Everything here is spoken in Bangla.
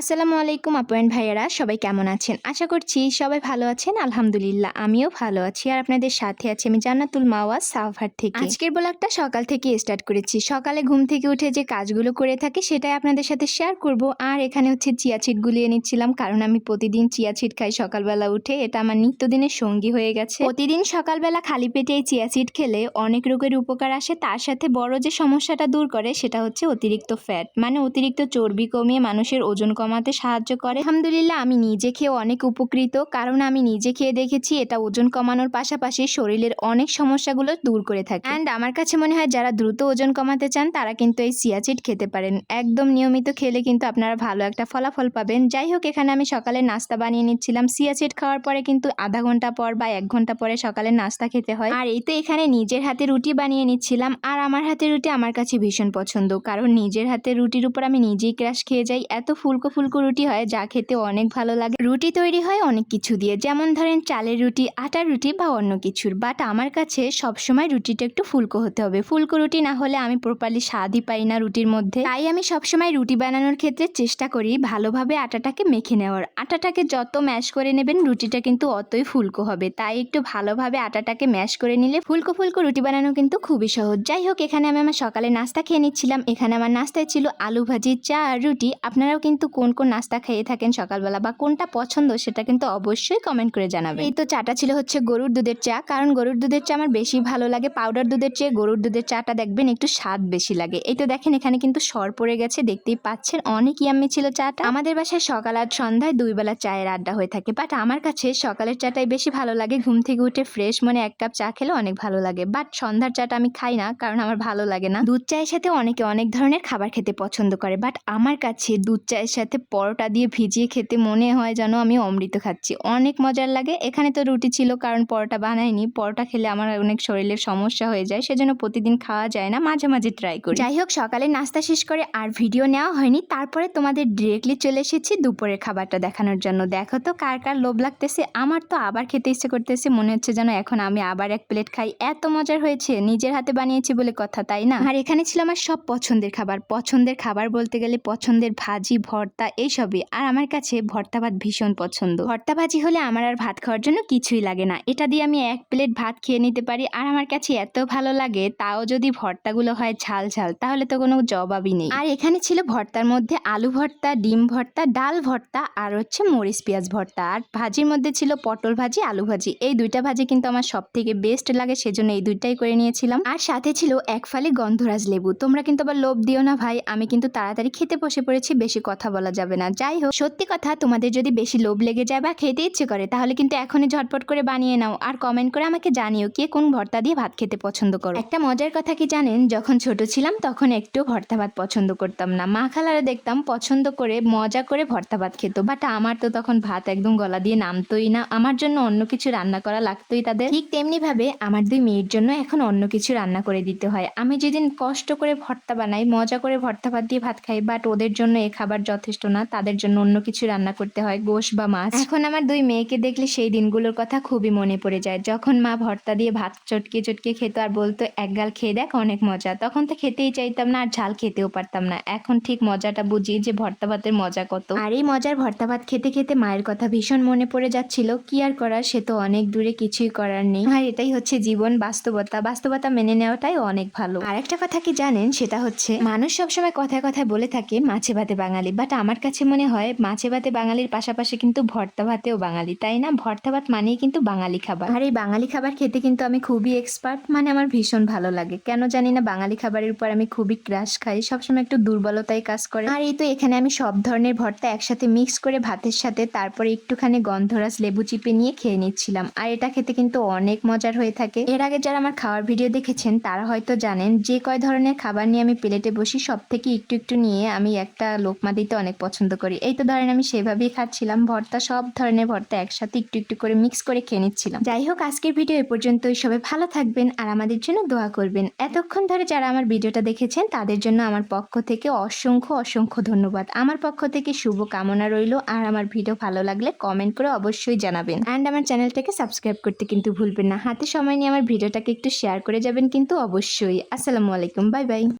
আসসালামু আলাইকুম আপু ভাইয়ারা, সবাই কেমন আছেন? আশা করছি সবাই ভালো আছেন, আলহামদুলিল্লাহ, আমিও ভালো আছি আর আপনাদের সাথে আছি আমি জান্নাতুল মাওয়া সাভার থেকে। আজকের ব্লগটা সকাল থেকে স্টার্ট করেছি। সকালে ঘুম থেকে উঠে যে কাজগুলো করে থাকি সেটাই আপনাদের সাথে শেয়ার করব। আর এখানে হচ্ছে চিয়া চিট গুলিয়ে নিচ্ছিলাম কারণ আমি প্রতিদিন চিয়া চিট খাই সকালবেলা উঠে। এটা আমার নিত্যদিনের সঙ্গী হয়ে গেছে। প্রতিদিন সকালবেলা খালি পেটে এই চিয়া চিট খেলে অনেক রোগের উপকার আসে। তার সাথে বড় যে সমস্যাটা দূর করে সেটা হচ্ছে অতিরিক্ত ফ্যাট মানে অতিরিক্ত চর্বি কমিয়ে মানুষের ওজন কমাতে সাহায্য করে। আলহামদুলিল্লাহ, আমি নিজে খেয়ে অনেক উপকৃত। কারণ আমি নিজে খেয়ে দেখেছি, এটা ওজন কমানোর পাশাপাশি শরীরের অনেক সমস্যাগুলো দূর করে থাকে। অ্যান্ড আমার কাছে মনে হয়, যারা দ্রুত ওজন কমাতে চান, তারা কিন্তু এই সিয়াচিট খেতে পারেন। একদম নিয়মিত খেলে কিন্তু আপনারা ভালো একটা ফলাফল পাবেন। যাই হোক, এখানে আমি সকালে নাস্তা বানিয়ে নিচ্ছিলাম। সিয়াচিট খাওয়ার পরে কিন্তু আধা ঘণ্টা পর বা এক ঘণ্টা পরে সকালে নাস্তা খেতে হয়। আর এই তো এখানে নিজের হাতে রুটি বানিয়ে নিচ্ছিলাম। আর আমার হাতে রুটি আমার কাছে ভীষণ পছন্দ। কারণ নিজের হাতে রুটির উপর আমি নিজেই ক্রাশ খেয়ে যাই। এত ফুলকো ফুলকো রুটি হয়, যা খেতে অনেক ভালো লাগে। রুটি তৈরি হয় অনেক কিছু দিয়ে, যেমন ধরেন চালের রুটি, আটার রুটি বা অন্য কিছুর। বাট আমার কাছে সবসময় রুটিটা একটু ফুলকো হতে হবে। ফুলকো রুটি না হলে আমি প্রপারলি স্বাদই পাই না রুটির মধ্যে। তাই আমি সবসময় রুটি বানানোর ক্ষেত্রে চেষ্টা করি ভালোভাবে আটাটাকে মেখে নেওয়ার। আটাটাকে যত ম্যাশ করে নেবেন, রুটিটা কিন্তু অতই ফুলকো হবে। তাই একটু ভালোভাবে আটাটাকে ম্যাশ করে নিলে ফুলকো ফুলকো রুটি বানানো কিন্তু খুবই সহজ। যাই হোক, এখানে আমি আমার সকালে নাস্তা খেয়ে নিচ্ছিলাম। এখানে আমার নাস্তায় ছিল আলু ভাজি, চা আর রুটি। আপনারাও কিন্তু কোন কোন কোন নাস্তা খেয়ে থাকেন সকালবেলা বা কোনটা পছন্দ সেটা কিন্তু অবশ্যই কমেন্ট করে জানাবেন। এই তো চাটা ছিল হচ্ছে গরুর দুধের চা, কারণ গরুর দুধের চা আমার বেশি ভালো লাগে। পাউডার দুধের চেয়ে গরুর দুধের চাটা দেখবেন একটু স্বাদ বেশি লাগে। এই তো দেখেন এখানে কিন্তু সর পড়ে গেছে, দেখতেই পাচ্ছেন অনেক ইয়াম্মি ছিল চাটা। আমাদের বাসায় সকাল আর সন্ধ্যায় দুই বেলা চায়ের আড্ডা হয়ে থাকে বাট আমার কাছে সকালের চাটাই বেশি ভালো লাগে। ঘুম থেকে উঠে ফ্রেশ মনে এক কাপ চা খেলে অনেক ভালো লাগে বাট সন্ধ্যার চাটা আমি খাই না, কারণ আমার ভালো লাগে না। দুধ চায়ের সাথে অনেকে অনেক ধরনের খাবার খেতে পছন্দ করে বাট আমার কাছে দুধ চায়ের সাথে পরোটা দিয়ে ভিজিয়ে খেতে মনে হয় যেন আমি অমৃত খাচ্ছি। অনেক মজার লাগে। এখানে তো রুটি ছিল, কারণ পরোটা বানাইনি। পরোটা খেলে আমার অনেক শরীরের সমস্যা হয়ে যায়, সেজন্য প্রতিদিন খাওয়া যায় না। মাঝে মাঝে ট্রাই করি। যাই হোক, সকালে নাস্তা শেষ করে আর ভিডিও নেওয়া হয়নি। তারপরে তোমাদের ডিরেক্টলি চলে এসেছি দুপুরের খাবারটা দেখানোর জন্য। দেখো তো কার কার লোভ লাগতেছে। আমার তো আবার খেতে ইচ্ছে করতেছে। মনে হচ্ছে যেন এখন আমি আবার এক প্লেট খাই। এত মজার হয়েছে। নিজের হাতে বানিয়েছি বলে কথা, তাই না? আর এখানে ছিল আমার সব পছন্দের খাবার। পছন্দের খাবার বলতে গেলে পছন্দের ভাজি, ভর্তা এইসবই। আর আমার কাছে ভর্তা ভাত ভীষণ পছন্দ। ভর্তা ভাজি হলে আমার আর ভাত খাওয়ার জন্য কিছুই লাগে না। এটা দিয়ে আমি এক প্লেট ভাত খেয়ে নিতে পারি। আর আমার কাছে এত ভালো লাগে, তাও যদি ভর্তাগুলো হয় ঝাল ঝাল, তাহলে তো কোনো জবাবই নেই। আর এখানে ছিল ভর্তার মধ্যে আলু ভর্তা, ডিম ভর্তা, ডাল ভর্তা আর হচ্ছে মরিচ পেঁয়াজ ভর্তা। আর ভাজির মধ্যে ছিল পটল ভাজি, আলু ভাজি। এই দুইটা ভাজি কিন্তু আমার সব থেকে বেস্ট লাগে, সেজন্য এই দুইটাই করে নিয়েছিলাম। আর সাথে ছিল এক ফালি গন্ধরাজ লেবু। তোমরা কিন্তু আবার লোভ দিও না ভাই, আমি কিন্তু তাড়াতাড়ি খেতে বসে পড়েছি, বেশি কথা বলা যাবে না। যাই হোক, সত্যি কথা, তোমাদের যদি বেশি লোভ লেগে যায় বা খেতে ইচ্ছে করে, তাহলে কিন্তু এখনই ঝটপট করে বানিয়ে নাও। আর কমেন্ট করে আমাকে জানিও কে কোন ভর্তা দিয়ে ভাত খেতে পছন্দ করো। একটা মজার কথা কি জানেন, যখন ছোট ছিলাম তখন একটু ভর্তা ভাত পছন্দ করতাম না। মা খালারা দেখতাম পছন্দ করে, মজা করে ভর্তা ভাত খেত বাট আমার তো তখন ভাত একদম গলা দিয়ে নামতোই না। আমার জন্য অন্য কিছু রান্না করা লাগতোই তাদের। ঠিক তেমনি ভাবে আমার দুই মেয়ের জন্য এখন অন্য কিছু রান্না করে দিতে হয়। আমি যেদিন কষ্ট করে ভর্তা বানাই, মজা করে ভর্তা ভাত দিয়ে ভাত খাই বাট ওদের জন্য এ খাবার যথেষ্ট না তাদের জন্য অন্য কিছু রান্না করতে হয় গোশ বা মাছ। এখন আমার দুই মেয়েকে দেখলে সেই দিনগুলোর কথা খুবই মনে পড়ে যায়। যখন মা ভর্তা দিয়ে ভাত চটকে চটকে খেত আর বলতো এক গাল খেয়ে দেখ অনেক মজা। তখন তো খেতেই চাইতাম না আর ঝাল খেতেও পারতাম না। এখন ঠিক মজাটা বুঝি যে ভর্তা ভাতের মজা কত। আর এই মজার ভর্তা ভাত খেতে খেতে মায়ের কথা ভীষণ মনে পড়ে যাচ্ছিল কি আর করার? সে তো অনেক দূরে কিছুই করার নেই। আর এটাই হচ্ছে জীবন বাস্তবতা। বাস্তবতা মেনে নেওয়াটাই অনেক ভালো। আর একটা কথা কি জানেন? সেটা হচ্ছে মানুষ সবসময় কথায় কথায় বলে থাকে মাছে ভাতে বাঙালি। বাট আমার কাছে মনে হয় মাছে ভাতে বাঙালির পাশাপাশি কিন্তু ভর্তা ভাতেও বাঙালি, তাই না? ভর্তা ভাত মানেই কিন্তু বাঙালি খাবার। আর এই বাঙালি খাবার খেতে কিন্তু আমি খুবই এক্সপার্ট মানে আমার ভীষণ ভালো লাগে। কেন জানি না বাঙালি খাবারের উপর আমি খুবই ক্রাশ খাই, সবসময় একটু দুর্বলতায় কাজ করে। আর এই তো এখানে আমি সব ধরনের ভর্তা একসাথে মিক্স করে ভাতের সাথে, তারপরে একটুখানি গন্ধরাস লেবু চিপে নিয়ে খেয়ে নিচ্ছিলাম। আর এটা খেতে কিন্তু অনেক মজার হয়ে থাকে। এর আগে যারা আমার খাওয়ার ভিডিও দেখেছেন, তারা হয়তো জানেন যে কয় ধরনের খাবার নিয়ে আমি প্লেটে বসি সব থেকে একটু একটু নিয়ে আমি একটা লোকমা দিতে অনেক পছন্দ করি। এই তো ধরেন আমি সেভাবেই খাচ্ছিলাম। ভর্তা, সব ধরনের ভর্তা একসাথে একটু একটু করে মিক্স করে খেয়ে নিচ্ছিলাম। যাই হোক, আজকের ভিডিও এ পর্যন্তই। সবাই ভালো থাকবেন আর আমাদের জন্য দোয়া করবেন। এতক্ষণ ধরে যারা আমার ভিডিওটা দেখেছেন, তাদের জন্য আমার পক্ষ থেকে অসংখ্য অসংখ্য ধন্যবাদ। আমার পক্ষ থেকে শুভ কামনা রইল। আর আমার ভিডিও ভালো লাগলে কমেন্ট করে অবশ্যই জানাবেন। অ্যান্ড আমার চ্যানেলটাকে সাবস্ক্রাইব করতে কিন্তু ভুলবেন না। হাতে সময় নিয়ে আমার ভিডিওটাকে একটু শেয়ার করে যাবেন কিন্তু অবশ্যই। আসসালামু আলাইকুম। Bye bye